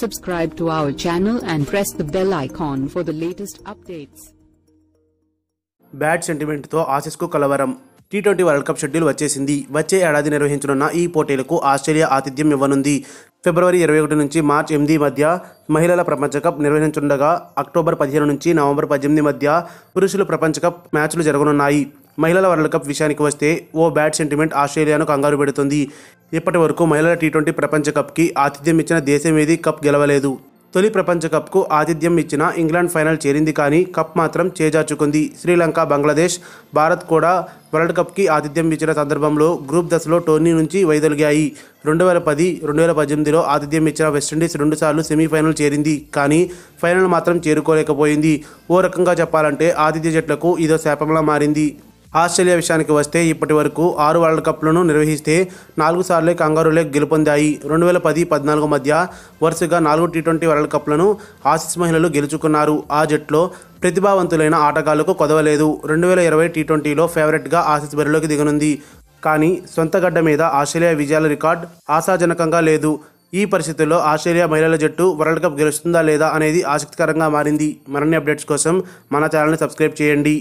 Subscribe to our channel and press the bell icon for the latest updates. Bad సెంటిమెంట్తో ఆసిస్కు కలవరం. T twenty world cup schedule వచ్చేసింది. వచ్చే ఏడాది నిర్వహించనున్న ఈ పోటీలకు ఆస్ట్రేలియా ఆతిథ్యం ఇవ్వనుంది. ఫిబ్రవరి ఇరవై ఒకటి నుంచి మార్చ్ ఎనిమిది మధ్య మహిళల ప్రపంచ కప్ నిర్వహించుండగా అక్టోబర్ పదిహేను నుంచి నవంబర్ పద్దెనిమిది మధ్య పురుషుల ప్రపంచ కప్ మ్యాచ్లు జరగనున్నాయి. మహిళల వరల్డ్ కప్ విషయానికి వస్తే ఓ బ్యాడ్ సెంటిమెంట్ ఆస్ట్రేలియాను కంగారు పెడుతుంది. ఇప్పటి వరకు మహిళల టీ ట్వంటీ ప్రపంచ కప్కి ఆతిథ్యం ఇచ్చిన దేశం ఏది? కప్ గెలవలేదు. తొలి ప్రపంచ కప్కు ఆతిథ్యం ఇచ్చిన ఇంగ్లాండ్ ఫైనల్ చేరింది కానీ కప్ మాత్రం చేజార్చుకుంది. శ్రీలంక బంగ్లాదేశ్ భారత్ కూడా వరల్డ్ కప్కి ఆతిథ్యం ఇచ్చిన సందర్భంలో గ్రూప్ దశలో టోర్నీ నుంచి వైదొలిగాయి. రెండు వేల పది రెండు వేల పద్దెనిమిదిలో ఆతిథ్యం ఇచ్చిన వెస్టిండీస్ రెండుసార్లు సెమీఫైనల్ చేరింది కానీ ఫైనల్ మాత్రం చేరుకోలేకపోయింది. ఓ రకంగా చెప్పాలంటే ఆతిథ్య జట్లకు ఇదో శాపంలా మారింది. ఆస్ట్రేలియా విషయానికి వస్తే ఇప్పటి వరకు ఆరు వరల్డ్ కప్లను నిర్వహిస్తే నాలుగు సార్లే కంగారులే గెలుపొందాయి. రెండు వేల పది పద్నాలుగు మధ్య వరుసగా నాలుగు టీ ట్వంటీ వరల్డ్ కప్లను ఆసిస్ మహిళలు గెలుచుకున్నారు. ఆ జట్లో ప్రతిభావంతులైన ఆటగాళ్ళకు కొదవలేదు. రెండు వేల ఇరవై టీ ట్వంటీలో ఫేవరెట్గా ఆసీస్ బరిలోకి దిగనుంది. కానీ సొంత గడ్డ మీద ఆస్ట్రేలియా విజయాల రికార్డ్ ఆశాజనకంగా లేదు. ఈ పరిస్థితుల్లో ఆస్ట్రేలియా మహిళల జట్టు వరల్డ్ కప్ గెలుస్తుందా లేదా అనేది ఆసక్తికరంగా మారింది. మరిన్ని అప్డేట్స్ కోసం మన ఛానల్ని సబ్స్క్రైబ్ చేయండి.